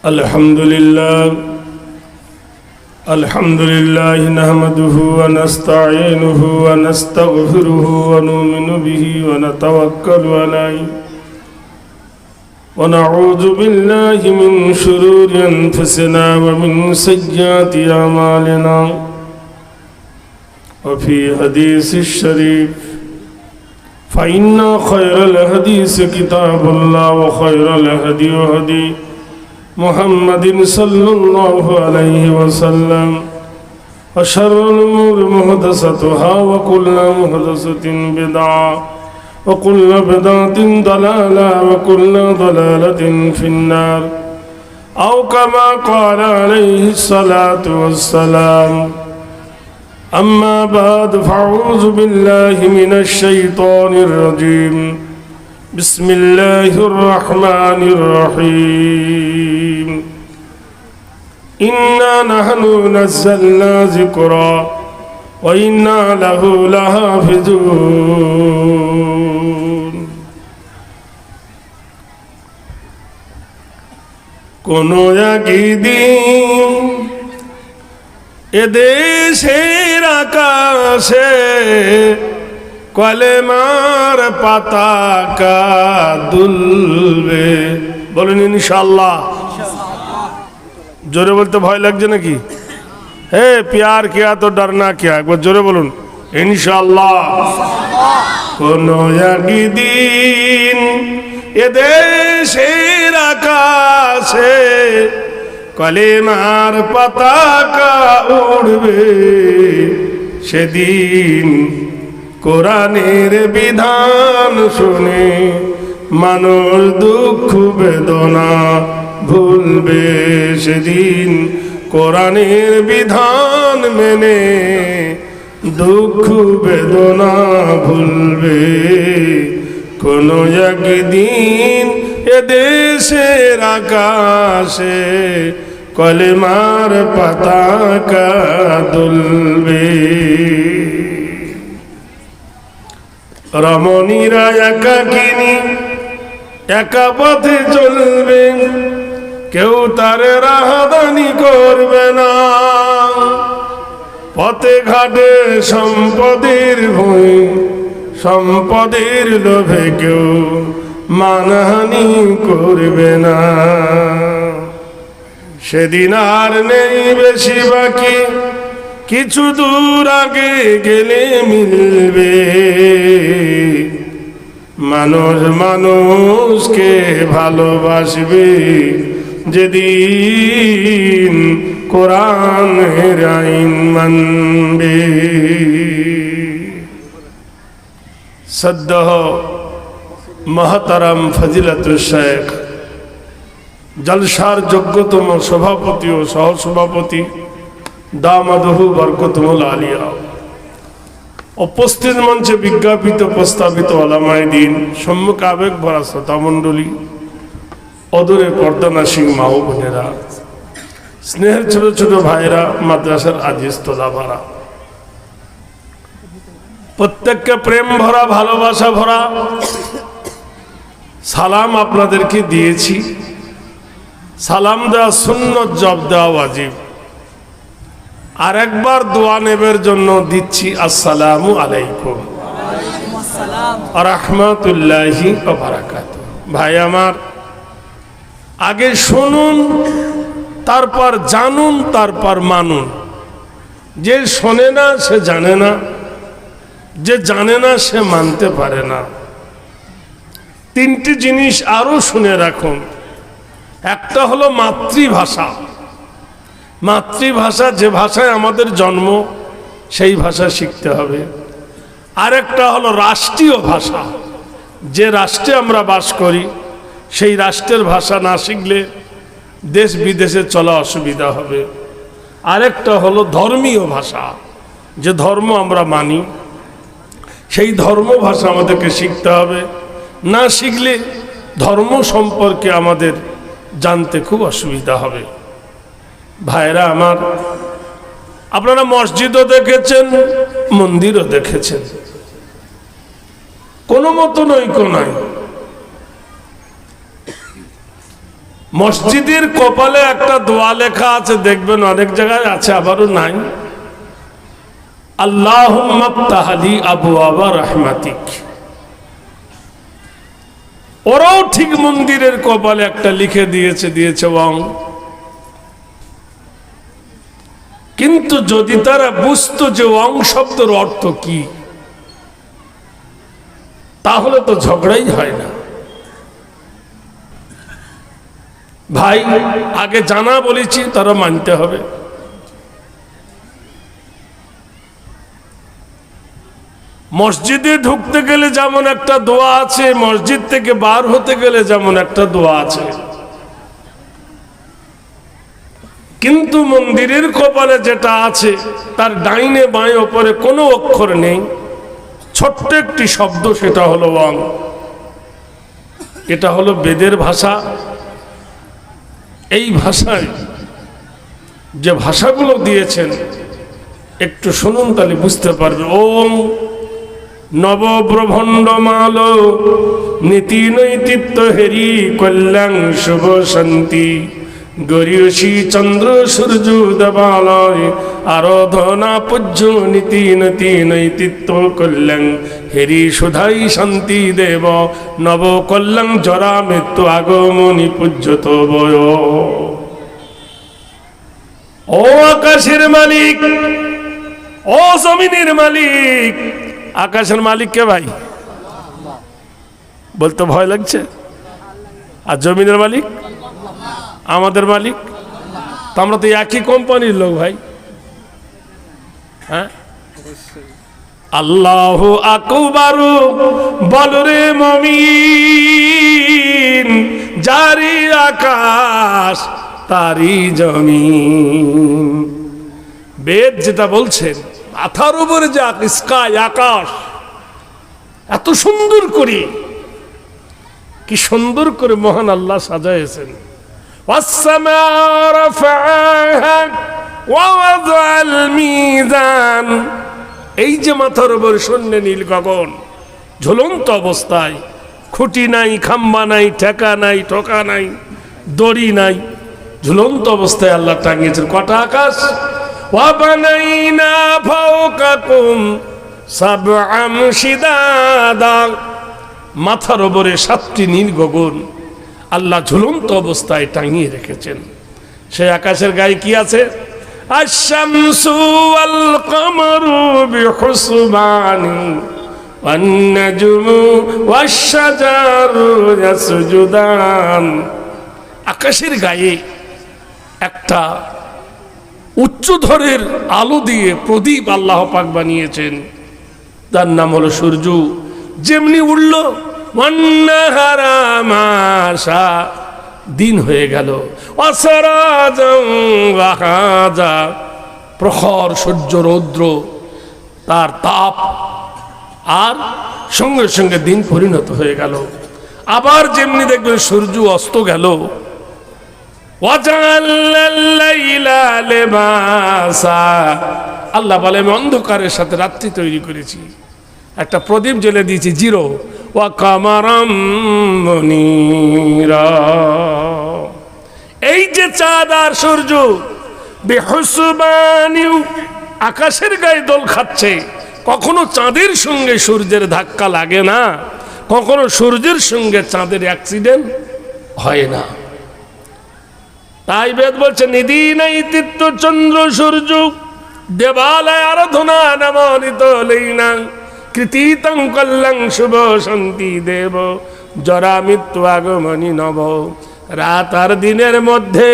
الحمد لله الحمد لله نحمده ونستعينه ونستغفره ونؤمن به ونتوكل عليه ونعوذ بالله من شرور أنفسنا ومن سيئات أعمالنا وفي حديث الشريف فإن خير الحديث كتاب الله وخير الهدي هدي محمد صلى الله عليه وسلم وشر الأمور محدثتها وكل محدثة بدعة وكل بدعة ضلالة وكل ضلالة في النار أو كما قال عليه الصلاة والسلام أما بعد فأعوذ بالله من الشيطان الرجيم بسم الله الرحمن الرحيم إنا نحن نزلنا ذكرا وإنا له لحافظون কোন একদিন এদেশের আকাশে কলেমার পাতাকা দুলবে বলেন ইনশাল্লাহ জোরে বলতে ভয় লাগছে নাকি? হে প্যার কিয়া তো ডরনা কিয়া? একবার জোরে বলুন। ইনশাল্লাহ কোন একদিন এদেশের আকাশে কলেমার পতাকা উড়বে। সেদিন কোরআনের বিধান শুনে মানুষ দুঃখ, বেদনা ভুলবে সেদিন। কোরআনের বিধান মেনে দুঃখ, বেদনা ভুলবে। কোনো একদিন এদেশের আকাশে কলেমার পতাকা দুলবে। রমণীরা একাকিনী, একা পথে চলবে, কেউ তার রাহাদানি করবে না। পথে ঘাটে সম্পদের ভুঁই সম্পদের লোভে কেউ মানহানি করবে না। সেদিন আর নেই বেশি বাকি কিছু দূর আগে গেলে মিলবে। মানুষ মানুষকে ভালোবাসবে। যেদিন কোরআনের আইন মানবে। সদ্য মহতারাম ফজিলাতুল শেখ জলসার যোগ্যতম সভাপতি ও সহসভাপতি দামাদহু বরকতমুল আলিয়া। উপস্থিত মঞ্চে বিজ্ঞাপিত প্রস্তাবিত আলামায় দিন, সম্মুখ আবেগ ভরা শ্রোতা মণ্ডলী, অদূরে পর্দানা সিং মাও বোনেরা, স্নেহের ছোট ছোট ভাইরা মাদ্রাসার আজিজ ভরা প্রত্যেককে প্রেম ভরা, ভালোবাসা ভরা, সালাম আপনাদেরকে দিয়েছি। সালাম দেওয়া শূন্য জব দেওয়া ওয়াজিব। আর একবার দোয়া নেবের জন্য দিচ্ছি আসসালামু আলাইকুম। রহমতুল্লাহি ভাই আমার আগে শুনুন তারপর জানুন তারপর মানুন। যে শোনে না সে জানে না। যে জানে না সে মানতে পারে না। তিনটি জিনিস আরও শুনে রাখুন। একটা হলো মাতৃভাষা। মাতৃভাষা যে ভাষায় আমাদের জন্ম, সেই ভাষা শিখতে হবে। আরেকটা হলো রাষ্ট্রীয় ভাষা। যে রাষ্ট্রে আমরা বাস করি, সেই রাষ্ট্রের ভাষা না শিখলে দেশ বিদেশে চলা অসুবিধা হবে। আরেকটা হলো ধর্মীয় ভাষা। যে ধর্ম আমরা মানি, সেই ধর্ম ভাষা আমাদেরকে শিখতে হবে। না শিখলে ধর্ম সম্পর্কে আমাদের জানতে খুব অসুবিধা হবে। ভাইরা আমার, আপনারা মসজিদও দেখেছেন, মন্দিরও দেখেছেন। কোনো মতো নৈক্য নাই। মসজিদের কপালে একটা দোয়া লেখা আছে, দেখবেন অনেক জায়গায় আছে, আবারও নাই। আল্লাহ তাহালি আবু আবা রহমাতিক। ওরাও ঠিক মন্দিরের কপালে একটা লিখে দিয়েছে দিয়েছে ওং কিন্তু যদি তারা বুঝতো যে অং শব্দের অর্থ কি, তাহলে তো ঝগড়াই হয় না। ভাই, আগে জানা বলেছি তারা মানতে হবে। মসজিদে ঢুকতে গেলে যেমন একটা দোয়া আছে, মসজিদ থেকে বার হতে গেলে যেমন একটা দোয়া আছে। কিন্তু মন্দিরের কপালে যেটা আছে, তার ডাইনে বাঁয়ে ওপরে কোনো অক্ষর নেই। ছোট্ট একটি শব্দ, সেটা হলো ওয়াং। এটা হলো বেদের ভাষা। এই ভাষায় যে ভাষাগুলো দিয়েছেন, একটু শুনুন তাহলে বুঝতে পারবে। ওম নবব্রভণ্ড মাল নীতি নৈতিত্ব হেরি কল্যাণ শুভ শান্তি। গরিয়সী চন্দ্র সূর্য দেবালয়, আরাধনা, পূজ্য নীতি নতি নৈতিত্ব, কল্যাণ, হেরি সুধাই শান্তি দেব, নব কল্যাণ জরা মৃত্যু আগমনী পূজ্যত বয় ও আকাশের মালিক, ও জমিনের মালিক, আকাশের মালিক কে ভাই? বলতে ভয় লাগছে? আর জমিনের মালিক? আমাদের মালিক। তো আমরা তো একই কোম্পানির লোক ভাই। হ্যাঁ? আল্লাহ আকবারু বল রে মমিন, জারি আকাশ তারি জমিন। বেদ যেটা বলছেন মাথার উপরে যে স্কাই আকাশ, এত সুন্দর করে, কি সুন্দর করে মহান আল্লাহ সাজাইছেন والسماء رفعها ووضع الميزان এই যে মাথার উপর শূন্য নীল গগন ঝুলন্ত অবস্থায় খুঁটি নাই খাম্বা নাই ঠেকা নাই ঠোকা নাই দড়ি নাই ঝুলন্ত অবস্থায় আল্লাহ টাঙিয়েছেন কটা আকাশ وبنينا فوقكم سبعا شدادا মাথার ওপরে সাতটি নীল গগন আল্লাহ ঝুলন্ত অবস্থায় টাঙিয়ে রেখেছেন সেই আকাশের গায়ে কি আছে আশামসু আল কমরু বিহুসবানি والنجم والشجر يسجدان আকাশের গায়ে একটা উচ্চধরের আলো দিয়ে প্রদীপ আল্লাহ পাক বানিয়েছেন তার নাম হলো সূর্য যেমনি উঠল দিন হয়ে গেল। প্রখর সূর্য রৌদ্র, তার তাপ, আর সঙ্গে সঙ্গে দিন পরিণত হয়ে গেল। আবার যেমনি দেখবেন সূর্য অস্ত গেল। আল্লাহ বলে আমি অন্ধকারের সাথে রাত্রি তৈরি করেছি। একটা প্রদীপ জ্বেলে দিয়েছি, জিরো। ওয়া কামারাম এই যে চাঁদ আর সূর্য, বেহসবানিউ, আকাশের গায়ে দোল খাচ্ছে। কখনো চাঁদের সঙ্গে সূর্যের ধাক্কা লাগে না, কখনো সূর্যের সঙ্গে চাঁদের অ্যাক্সিডেন্ট হয় না। তাই বেদ বলছে নিধি নাই তিত্ত চন্দ্র সূর্য, দেবালয় আরাধনা নমনিত লইনা। কৃতিতং কল্যাং শুভ শান্তি দেব। জরা মৃত্যু আগমনী নব। রাত আর দিনের মধ্যে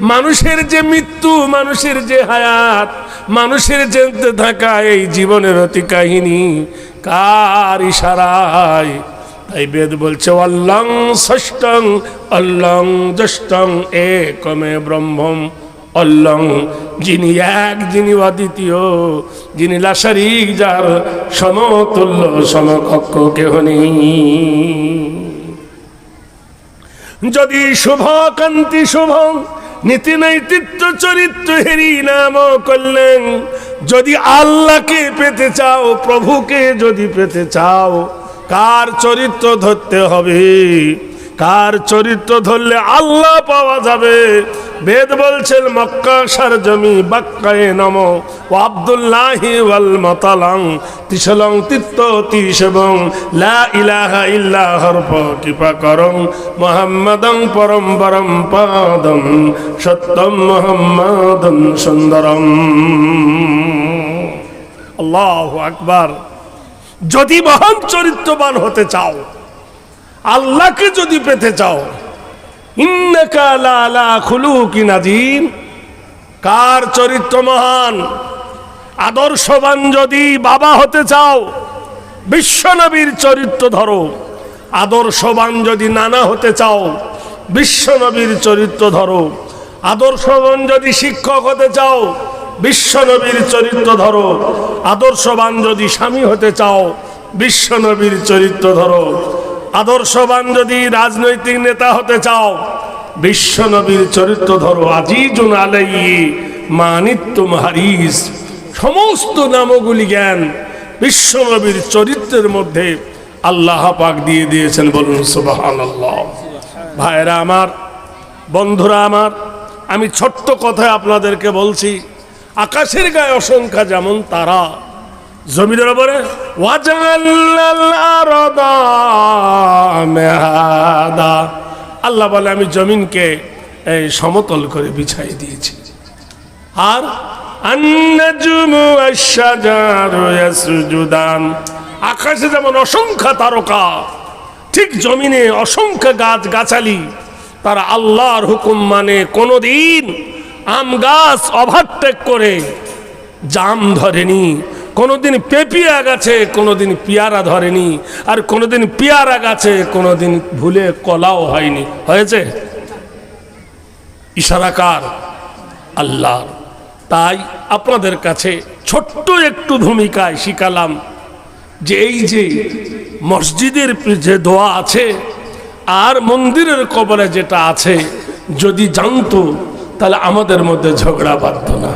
মানুষের যে মৃত্যু, মানুষের যে হায়াত, মানুষের যে থাকা এই জীবনের অতি কাহিনী কার ইশারায়? তাই বেদ বলছে, অল্লং ষষ্ঠং, অল্লং জ্যেষ্ঠং, একমে ব্রহ্মম। অল্লং, যিনি এক, যিনি অদ্বিতীয়, যিনি লাশারিক যার সমতুল্য সমকক্ষ কেহ নেই। যদি শুভ কান্তি শুভ, নীতি নৈতিত্ব চরিত্র হেরি নাম করলেন, যদি আল্লাহকে পেতে চাও, প্রভুকে যদি পেতে চাও, কার চরিত্র ধরতে হবে? কার চরিত্র ধরলে আল্লাহ পাওয়া যাবে? বেদ বলছেন, মক্কা সার জমি বাক্কায়ে নম। ও আব্দুল্লাহি ওয়াল মতালাং। তিসলং তিত্ত তিসবং লা ইলাহা ইল্লা কৃপা করং। মোহাম্মদং পরম পরম পাদম সত্যম মোহাম্মদম সুন্দরম। আল্লাহ আকবার। যদি মহান চরিত্রবান হতে চাও আল্লাহকে যদি পেতে চাও কার চরিত্র মহান? আদর্শবান যদি বাবা হতে চাও, বিশ্বনবীর চরিত্র ধরো। আদর্শবান যদি নানা হতে চাও, বিশ্বনবীর চরিত্র ধরো। আদর্শবান যদি শিক্ষক হতে চাও, বিশ্বনবীর চরিত্র ধরো। আদর্শবান যদি স্বামী হতে চাও, বিশ্বনবীর চরিত্র ধরো। আদর্শবান যদি রাজনৈতিক নেতা হতে চাও বিশ্বনবীর চরিত্র ধরো আজিজুন আলাই মানিত্যুম হারিস। সমস্ত নামগুলি জ্ঞান বিশ্বনবীর চরিত্রের মধ্যে আল্লাহ পাক দিয়ে দিয়েছেন বলুন সুবহানাল্লাহ। ভাইরা আমার, বন্ধুরা আমার, আমি ছোট্ট কথায় আপনাদেরকে বলছি, আকাশের গায়ে অসংখ্য যেমন তারা জমিনের মেহাদা। আল্লাহ বলে, আমি জমিনকে এই সমতল করে বিছাই দিয়েছি। আর আকাশে যেমন অসংখ্য তারকা, ঠিক জমিনে অসংখ্য গাছ গাছালি তারা আল্লাহর হুকুম মানে কোনোদিন আম গাছ ওভারটেক করে জাম ধরেনি। কোনোদিন পেপিয়া গাছে কোনোদিন পিয়ারা ধরেনি, আর কোনোদিন পিয়ারা গাছে কোনোদিন ভুলে কলাও হয়নি। হয়েছে? ইশারাকার আল্লাহর। তাই আপনাদের কাছে ছোট্ট একটু ভূমিকায় শিখালাম যে এই যে মসজিদের যে দোয়া আছে, আর মন্দিরের কবরে যেটা আছে, যদি জানতো, তাহলে আমাদের মধ্যে ঝগড়া বাঁধত না।